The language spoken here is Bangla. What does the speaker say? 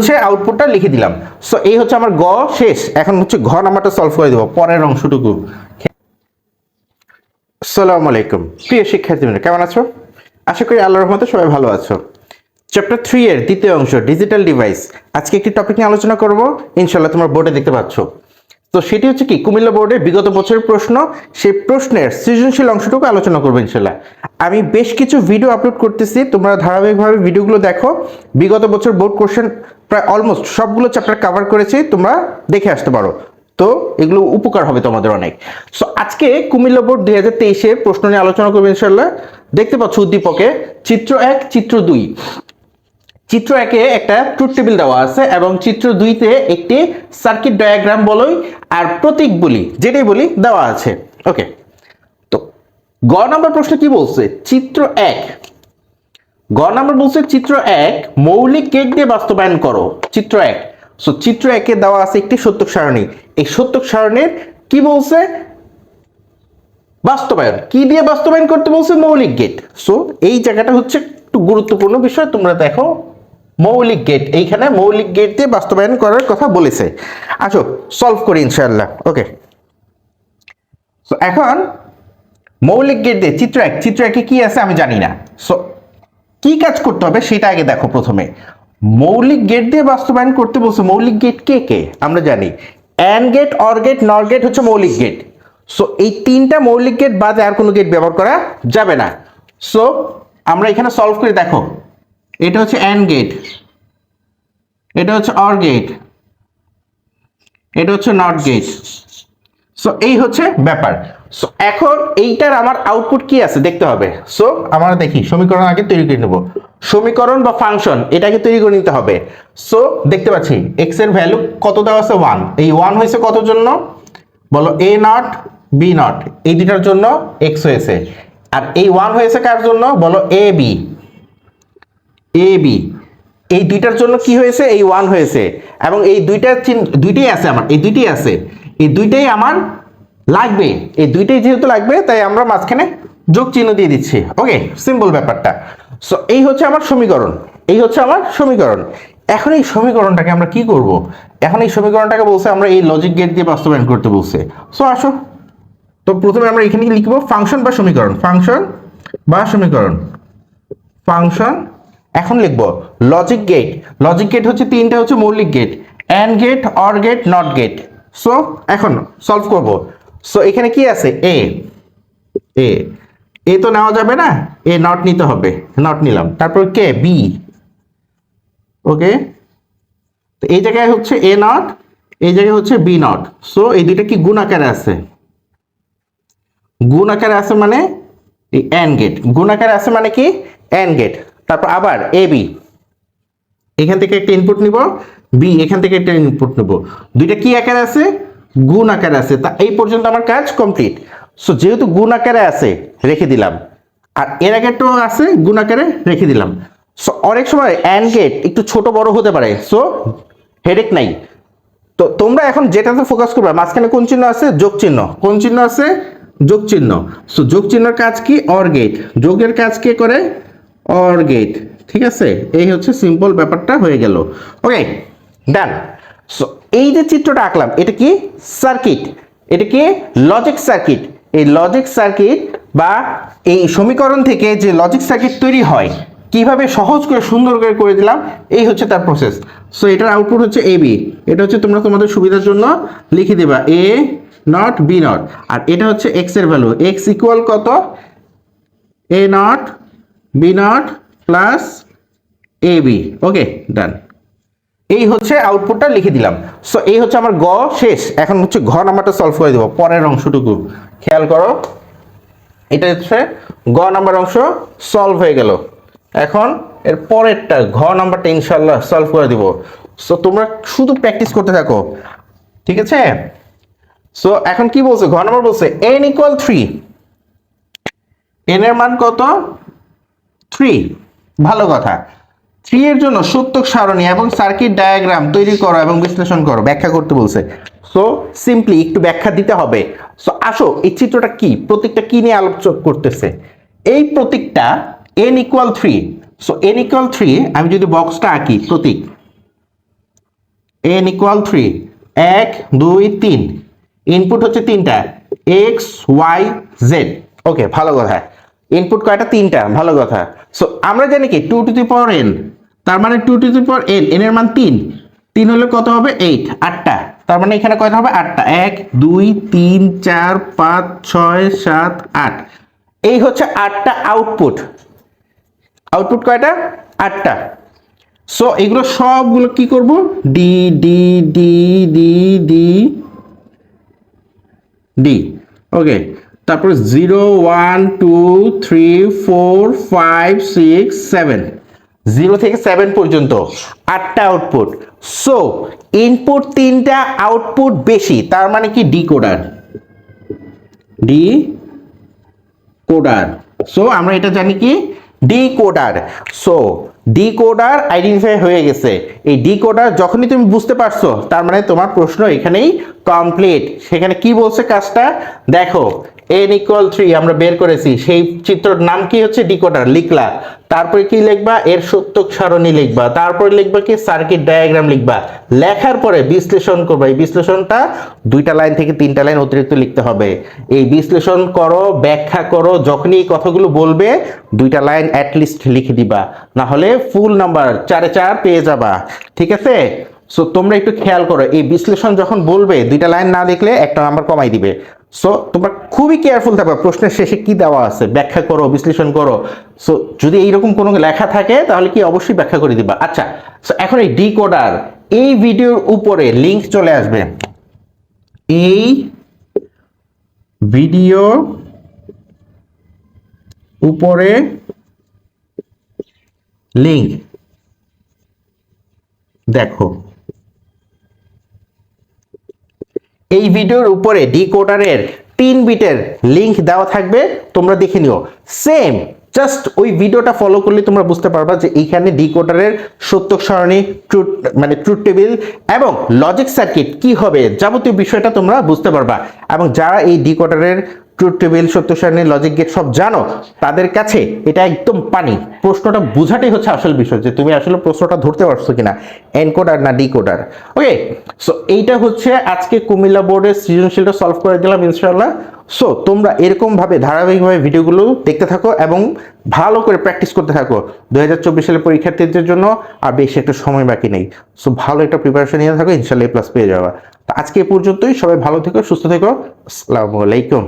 হচ্ছে আউটপুটটা লিখে দিলাম। সো এই হচ্ছে আমার গ, শেষ। এখন হচ্ছে ঘ নাম্বারটা সলভ করে দেবো, পরের অংশটুকু। আসসালামু আলাইকুম। প্রিয় শিক্ষার্থীবৃন্দ, কেমন আছো? আশা করি আল্লাহর রহমতে সবাই ভালো আছো। চ্যাপ্টার থ্রি এর দ্বিতীয় অংশ ডিজিটাল ডিভাইস আজকে একটি টপিক নিয়ে আলোচনা করব। ইনশাল্লাহ তোমার বোর্ডে দেখতে পাচ্ছ। তো সেটি হচ্ছে কি, কুমিল্লা বোর্ডের বিগত বছরের প্রশ্ন। সেই প্রশ্নের সৃজনশীল অংশটুকু আলোচনা করব ইনশাল্লাহ। আমি বেশ কিছু ভিডিও আপলোড করতেছি, তোমরা ধারাবাহিকভাবে ভিডিওগুলো দেখো। বিগত বছর বোর্ড কোশ্চেন প্রায় অলমোস্ট সবগুলো চ্যাপ্টার কভার করেছি, তোমরা দেখে আসতে পারো। তো এগুলো উপকার হবে তোমাদের অনেক। সো আজকে কুমিল্লা বোর্ড দুই হাজার তেইশের প্রশ্ন নিয়ে আলোচনা করব ইনশাল্লাহ। দেখতে পাচ্ছ উদ্দীপকে, চিত্র এক, চিত্র দুই। চিত্র একে একটা ট্রুথ টেবিল দেওয়া আছে এবং চিত্র দুইতে একটি সার্কিট ডায়াগ্রাম বলই আর প্রতীক বলি, যেটাই বলি দেওয়া আছে। ওকে তো, গ নম্বর প্রশ্ন কি বলছে? চিত্র এক। গ নম্বর বলছে, চিত্র এক, মৌলিক গেট দিয়ে বাস্তবায়ন করো। চিত্র এক। সো চিত্র একে দেওয়া আছে একটি সত্যক সারণী। এই সত্যক সারণীর কি বলছে? বাস্তবায়ন। কি দিয়ে বাস্তবায়ন করতে বলছে? মৌলিক গেট সো এই জায়গাটা হচ্ছে একটু গুরুত্বপূর্ণ বিষয়, তোমরা দেখো মৌলিক গেট এইখানে মৌলিক গেট দিয়ে বাস্তবায়ন করার কথা বলেছে। আসো সলভ করি ইনশাআল্লাহ ওকে সো এখন মৌলিক গেট দিয়ে চিত্র এক, চিত্র একে কি আছে আমি জানি না। সো কি কাজ করতে হবে সেটা আগে দেখো প্রথমে। মৌলিক গেট দিয়ে বাস্তবায়ন করতে বলছে মৌলিক গেট কে কে? আমরা জানি। And gate or gate nor gate হচ্ছে মৌলিক গেট সো এই তিনটা মৌলিক গেট বাদে আর কোনো গেট ব্যবহার করা যাবে না। সো আমরা এখানে সলভ করে, দেখো। এটা হচ্ছে অ্যান গেট। এটা হচ্ছে অর গেট। এটা হচ্ছে নট গেট। সো এই হচ্ছে ব্যাপার। সো এখন এইটার আমার আউটপুট কি আছে দেখতে হবে। সো আমরা দেখি, সমীকরণ আগে তৈরি করে নেব। সমীকরণ বা ফাংশন এটাকে তৈরি করে নিতে হবে। সো দেখতে পাচ্ছি এক্সের ভ্যালু কত দেওয়া আছে? ওয়ান এই ওয়ান হয়েছে কত জন্য? বলো এ নট বি নট এই দুটার জন্য এক্স হয়েছে। আর এই ওয়ান হয়েছে কার জন্য? বলো এ বি এ বি এই দুইটার জন্য কি হয়েছে? এই ওয়ান হয়েছে। এবং এই দুইটা চিহ্ন দুইটাই আছে আমার। এই দুইটাই আছে। এই দুইটাই আমার লাগবে। এই দুইটাই যেহেতু লাগবে, তাই আমরা মাঝখানে যোগ চিহ্ন দিয়ে দিচ্ছি। ওকে সিম্পল ব্যাপারটা। সো এই হচ্ছে আমার সমীকরণ। এই হচ্ছে আমার সমীকরণ। এখন এই সমীকরণটাকে আমরা কি করব? এখন এই সমীকরণটাকে বলছে, আমরা এই লজিক গেট দিয়ে বাস্তবায়ন করতে বলছে। সো আসো। তো প্রথমে আমরা এখানে লিখব? ফাংশন বা সমীকরণ। ফাংশন বা সমীকরণ। ফাংশন এখন লিখব লজিক গেট লজিক গেট হচ্ছে তিনটা হচ্ছে মৌলিক gate and gate or gate not gate so এখন সলভ করব। সো এখানে কি আছে? এ এ এ তো নেওয়া যাবে না? এ নট নিতে হবে। নট নিলাম। তারপর কে? বি ওকে তো এই জায়গায় হচ্ছে এ নট এই জায়গায় হচ্ছে বি নট সো এই দুইটা কি গুণ আকারে আছে? গুণ আকারে আছে মানে এই অ্যান গেট গুণ আকারে আছে মানে কি? অ্যান গেট তারপর আবার এ বি এখান থেকে একটা ইনপুট নিব বি এখান থেকে একটা ইনপুট নেব। দুইটা কি আকারে আছে? গুণ আকারে আছে। তা এই পর্যন্ত আমার কাজ কমপ্লিট সো যেহেতু গুণ আকারে আছে, রেখে দিলাম। আর এর আগেরটাও আছে, গুণ আকারে রেখে দিলাম। সো অনেক সময় অ্যান গেট একটু ছোট বড় হতে পারে। সো হেডেক নাই। তো তোমরা এখন যেটাতে ফোকাস করবে, মাঝখানে কোন চিহ্ন আছে? যোগ চিহ্ন। কোন চিহ্ন আছে? যোগ চিহ্ন। সো যোগ চিহ্নের কাজ কি? অর গেট যোগের কাজ কে করে? অর গেট, ঠিক আছে? এই হচ্ছে সিম্পল ব্যাপারটা হয়ে গেল। ওকে ডান সো এই যে চিত্রটা আঁকলাম, এটা কি? সার্কিট এটা কি? লজিক সার্কিট এই লজিক সার্কিট বা এই সমীকরণ থেকে যে লজিক সার্কিট তৈরি হয়, কীভাবে সহজ করে, সুন্দর করে করে দিলাম, এই হচ্ছে তার প্রসেস সো এটার আউটপুট হচ্ছে এ বি এটা হচ্ছে তোমরা তোমাদের সুবিধার জন্য লিখে দেবা এ নট বি নট আর এটা হচ্ছে এক্সের ভ্যালু এক্স ইকুয়াল কত? A not B not plus A B okay done এই হচ্ছে আউটপুটটা লিখে দিলাম। সো এই হচ্ছে আমার গ, শেষ। এখন হচ্ছে ঘ নাম্বারটা সলভ করে দেবো, পরের অংশটুকু। খেয়াল করো, এটা হচ্ছে গ নাম্বার অংশ সলভ হয়ে গেল। এখন এর পরেরটা, ঘ নাম্বারটা ইনশাল্লাহ সলভ করে দিব। সো তোমরা শুধু প্র্যাকটিস করতে থাকো, ঠিক আছে? সো এখন কি বলছে? ঘ নাম্বার বলছে এন ইকুয়াল থ্রি এন এর মান কত? থ্রি ভালো কথা। থ্রি এর জন্য সত্যক সারণী এবং সার্কিট ডায়াগ্রাম তৈরি করো এবং বিশ্লেষণ করো, ব্যাখ্যা করতে বলছে। সো সিম্পলি একটু ব্যাখ্যা দিতে হবে। সো আসো, এই চিত্রটা কি? প্রতীকটা কি নিয়ে আলোচনা করতেছে? এই প্রতীকটা N equal three so N equal three আমি যদি বক্সটা আঁকি, প্রতীক। এন ইকুয়াল থ্রি এক, দুই, তিন। ইনপুট হচ্ছে তিনটা এক্স ওয়াই জেড ওকে ভালো কথা। ইনপুট কয়টা? তিনটা। ভালো কথা। সো আমরা জানি কি? Two to the power N তার মানে two to the power N N এর মান তিন। তিন হলে কত হবে? এইট আটটা। তার মানে এখানে কয়টা হবে? আটটা। এক, দুই, তিন, চার, পাঁচ, ছয়, সাত, আট। এই হচ্ছে আটটা আউটপুট আউটপুট কয়টা? আটটা। সো এগুলো সবগুলো কি করব? D D D D D D okay তারপর zero one, two, three, four, five, six, seven. Zero থেকে সেভেন পর্যন্ত আটটা আউটপুট। সো, ইনপুট তিনটা, আউটপুট বেশি, তার মানে কি? ডিকোডার। ডি কোডার সো, আমরা এটা জানি কি? ডিকোডার। সো, ডিকোডার আইডেন্টিফাই হয়ে গেছে। এই ডিকোডার যখনই তুমি বুঝতে পারছ, তার মানে তোমার প্রশ্ন এখানেই কমপ্লিট। সেখানে কি বলছে কাজটা? দেখো এন ইকুয়াল থ্রি আমরা বের করেছি, সেই চিত্রর নাম কি হচ্ছে ডিকোডার, লিখলা। তারপরে কি লিখবা? এর সত্যক সারণী লিখবা। তারপরে লিখবা কি? সার্কিট ডায়াগ্রাম লিখবা। লেখার পরে বিশ্লেষণ করবা। এই বিশ্লেষণটা দুইটা লাইন থেকে তিনটা লাইন অতিরিক্ত লিখতে হবে। এই বিশ্লেষণ করো, ব্যাখ্যা করো, যখনই কথাগুলো বলবে, দুইটা লাইন অ্যাটলিস্ট লিখে দিবা। না হলে ফুল নাম্বার চারে চার পেয়ে যাবা। ঠিক আছে? সো তোমরা একটু খেয়াল করো, এই বিশ্লেষণ যখন বলবে, দুইটা লাইন না দেখলে একটা নাম্বার কমাই দিবে। সো তোমরা খুবই কেয়ারফুল থাকবে। প্রশ্নের শেষে কি দেওয়া আছে? ব্যাখ্যা করো, বিশ্লেষণ করো। সো যদি এইরকম কোনো লেখা থাকে, তাহলে কি অবশ্যই ব্যাখ্যা করে দিবা। আচ্ছা সো এখন এই ডিকোডার, এই ভিডিওর উপরে লিংক চলে আসবে। এই ভিডিও উপরে লিংক দেখো। এই ভিডিওর উপরে ডিকোডারের তিন বিটের লিংক দেওয়া থাকবে, তোমরা দেখে নিও। সেম, জাস্ট ওই ভিডিওটা ফলো করলে তোমরা বুঝতে পারবা যে এইখানে ডিকোডারের সত্য সারণী, ট্রুট মানে ট্রুট টেবিল এবং লজিক সার্কিট কি হবে যাবতীয় বিষয়টা তোমরা বুঝতে পারবা। এবং যারা এই ডিকোডারের ট্রুথ টেবিল, সত্য সারণী লজিক গেট সব জানো। তাদের কাছে এটা একদম পানি। প্রশ্নটা বোঝাটাই হচ্ছে আসল বিষয় যে তুমি আসলে প্রশ্নটা ধরতে পারছ কিনা। এনকোডার না ডিকোডার। ওকে সো এইটা হচ্ছে আজকে কুমিল্লা বোর্ডের সৃজনশীলটা সলভ করে দিলাম ইনশাআল্লাহ। সো তোমরা এরকম ভাবে ধারাবাহিকভাবে ভিডিওগুলো দেখতে থাকো এবং ভালো করে প্র্যাকটিস করতে থাকো দু হাজার চব্বিশ সালের পরীক্ষার্থীদের জন্য। আর বেশি একটা সময় বাকি নেই। সো ভালো একটা প্রিপারেশন নিয়ে থাকো ইনশাল্লাহ প্লাস পেয়ে যাওয়া তো আজকে পর্যন্তই। সবাই ভালো থেকো, সুস্থ থেকো। আসসালামু আলাইকুম।